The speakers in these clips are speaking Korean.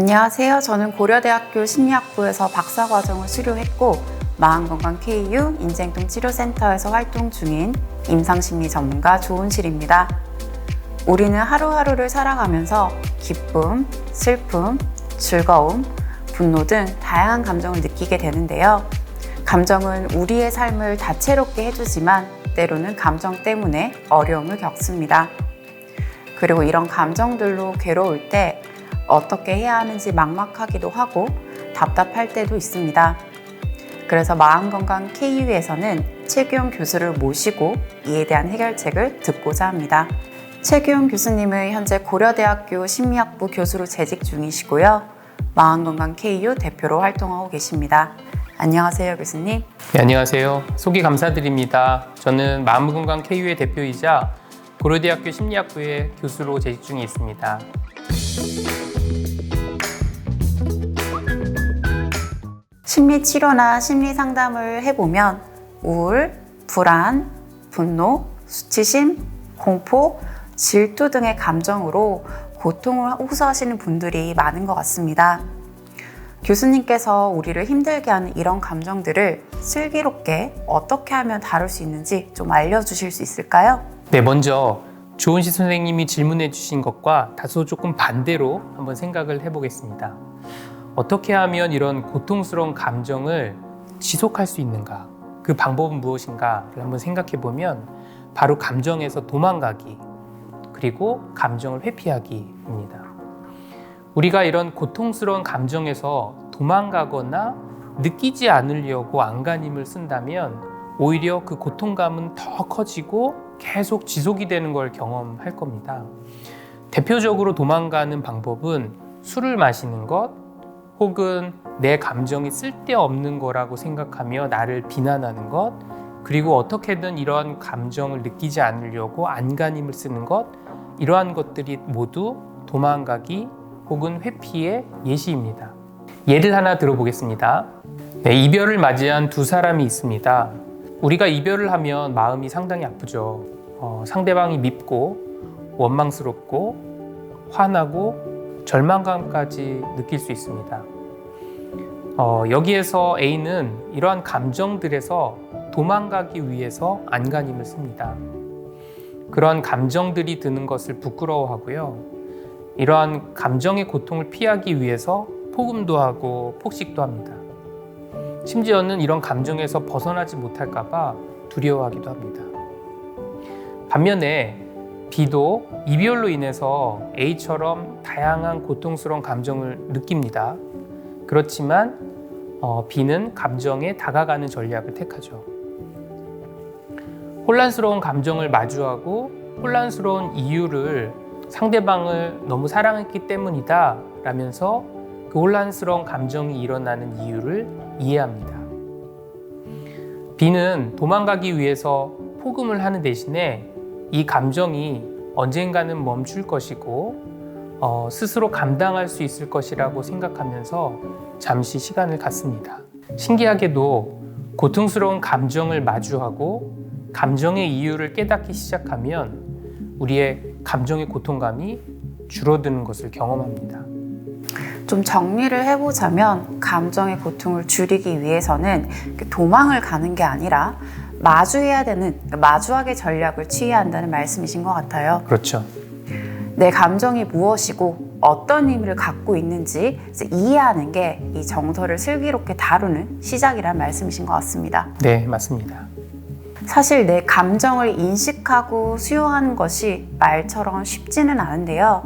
안녕하세요. 저는 고려대학교 심리학부에서 박사과정을 수료했고 마음건강 KU 인생동 치료센터에서 활동 중인 임상심리 전문가 조은실입니다. 우리는 하루하루를 살아가면서 기쁨, 슬픔, 즐거움, 분노 등 다양한 감정을 느끼게 되는데요. 감정은 우리의 삶을 다채롭게 해주지만 때로는 감정 때문에 어려움을 겪습니다. 그리고 이런 감정들로 괴로울 때 어떻게 해야 하는지 막막하기도 하고 답답할 때도 있습니다. 그래서 마음건강 KU에서는 최규용 교수를 모시고 이에 대한 해결책을 듣고자 합니다. 최규용 교수님은 현재 고려대학교 심리학부 교수로 재직 중이시고요. 마음건강 KU 대표로 활동하고 계십니다. 안녕하세요, 교수님. 네, 안녕하세요. 소개 감사드립니다. 저는 마음건강 KU의 대표이자 고려대학교 심리학부의 교수로 재직 중에 있습니다. 심리 치료나 심리 상담을 해보면 우울, 불안, 분노, 수치심, 공포, 질투 등의 감정으로 고통을 호소하시는 분들이 많은 것 같습니다. 교수님께서 우리를 힘들게 하는 이런 감정들을 슬기롭게 어떻게 하면 다룰 수 있는지 좀 알려주실 수 있을까요? 네, 먼저 조은시 선생님이 질문해 주신 것과 다소 조금 반대로 한번 생각을 해보겠습니다. 어떻게 하면 이런 고통스러운 감정을 지속할 수 있는가? 그 방법은 무엇인가를 한번 생각해 보면 바로 감정에서 도망가기 그리고 감정을 회피하기입니다. 우리가 이런 고통스러운 감정에서 도망가거나 느끼지 않으려고 안간힘을 쓴다면 오히려 그 고통감은 더 커지고 계속 지속이 되는 걸 경험할 겁니다. 대표적으로 도망가는 방법은 술을 마시는 것 혹은 내 감정이 쓸데없는 거라고 생각하며 나를 비난하는 것 그리고 어떻게든 이러한 감정을 느끼지 않으려고 안간힘을 쓰는 것 이러한 것들이 모두 도망가기 혹은 회피의 예시입니다. 예를 하나 들어보겠습니다. 네, 이별을 맞이한 두 사람이 있습니다. 우리가 이별을 하면 마음이 상당히 아프죠. 어, 상대방이 밉고 원망스럽고 화나고 절망감까지 느낄 수 있습니다. 어, 여기에서 A는 이러한 감정들에서 도망가기 위해서 안간힘을 씁니다. 그러한 감정들이 드는 것을 부끄러워하고요. 이러한 감정의 고통을 피하기 위해서 폭음도 하고 폭식도 합니다. 심지어는 이런 감정에서 벗어나지 못할까봐 두려워하기도 합니다. 반면에 B도 이별로 인해서 A처럼 다양한 고통스러운 감정을 느낍니다. 그렇지만 어, B는 감정에 다가가는 전략을 택하죠. 혼란스러운 감정을 마주하고 혼란스러운 이유를 상대방을 너무 사랑했기 때문이다 라면서 그 혼란스러운 감정이 일어나는 이유를 이해합니다. B는 도망가기 위해서 폭음을 하는 대신에 이 감정이 언젠가는 멈출 것이고 어, 스스로 감당할 수 있을 것이라고 생각하면서 잠시 시간을 갖습니다. 신기하게도 고통스러운 감정을 마주하고 감정의 이유를 깨닫기 시작하면 우리의 감정의 고통감이 줄어드는 것을 경험합니다. 좀 정리를 해보자면 감정의 고통을 줄이기 위해서는 도망을 가는 게 아니라 마주해야 되는 마주하게 전략을 취해야 한다는 말씀이신 것 같아요. 그렇죠. 내 감정이 무엇이고 어떤 의미를 갖고 있는지 이해하는 게 이 정서를 슬기롭게 다루는 시작이란 말씀이신 것 같습니다. 네, 맞습니다. 사실 내 감정을 인식하고 수용하는 것이 말처럼 쉽지는 않은데요.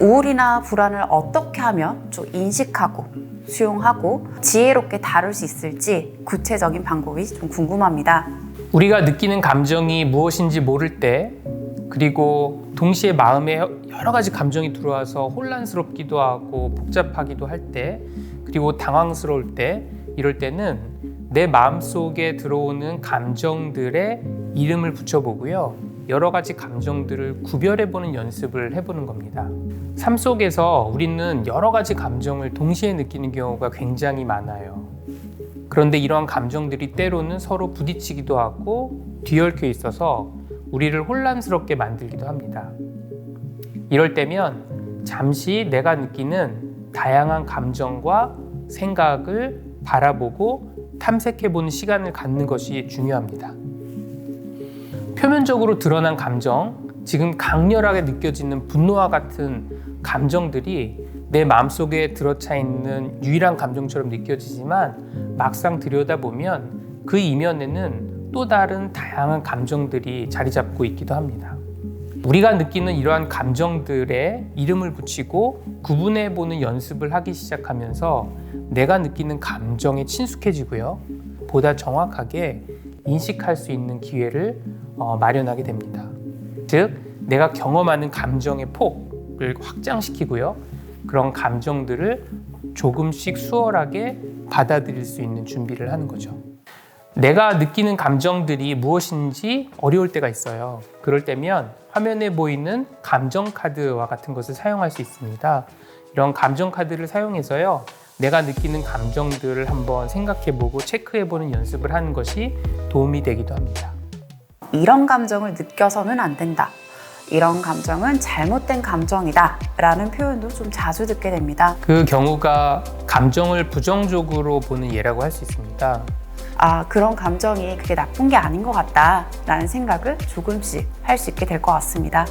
우울이나 불안을 어떻게 하면 좀 인식하고 수용하고 지혜롭게 다룰 수 있을지 구체적인 방법이 좀 궁금합니다. 우리가 느끼는 감정이 무엇인지 모를 때 그리고 동시에 마음에 여러 가지 감정이 들어와서 혼란스럽기도 하고 복잡하기도 할 때 그리고 당황스러울 때 이럴 때는 내 마음 속에 들어오는 감정들의 이름을 붙여보고요. 여러 가지 감정들을 구별해보는 연습을 해보는 겁니다. 삶 속에서 우리는 여러 가지 감정을 동시에 느끼는 경우가 굉장히 많아요. 그런데 이러한 감정들이 때로는 서로 부딪히기도 하고 뒤얽혀 있어서 우리를 혼란스럽게 만들기도 합니다. 이럴 때면 잠시 내가 느끼는 다양한 감정과 생각을 바라보고 탐색해 보는 시간을 갖는 것이 중요합니다. 표면적으로 드러난 감정, 지금 강렬하게 느껴지는 분노와 같은 감정들이 내 마음속에 들어차 있는 유일한 감정처럼 느껴지지만 막상 들여다보면 그 이면에는 또 다른 다양한 감정들이 자리 잡고 있기도 합니다. 우리가 느끼는 이러한 감정들에 이름을 붙이고 구분해 보는 연습을 하기 시작하면서 내가 느끼는 감정에 친숙해지고요. 보다 정확하게 인식할 수 있는 기회를 어, 마련하게 됩니다. 즉, 내가 경험하는 감정의 폭을 확장시키고요. 그런 감정들을 조금씩 수월하게 받아들일 수 있는 준비를 하는 거죠. 내가 느끼는 감정들이 무엇인지 어려울 때가 있어요. 그럴 때면 화면에 보이는 감정 카드와 같은 것을 사용할 수 있습니다. 이런 감정 카드를 사용해서요. 내가 느끼는 감정들을 한번 생각해 보고 체크해 보는 연습을 하는 것이 도움이 되기도 합니다. 이런 감정을 느껴서는 안 된다. 이런 감정은 잘못된 감정이다. 라는 표현도 좀 자주 듣게 됩니다. 그 경우가 감정을 부정적으로 보는 예라고 할 수 있습니다. 아, 그런 감정이 그게 나쁜 게 아닌 것 같다. 라는 생각을 조금씩 할 수 있게 될 것 같습니다.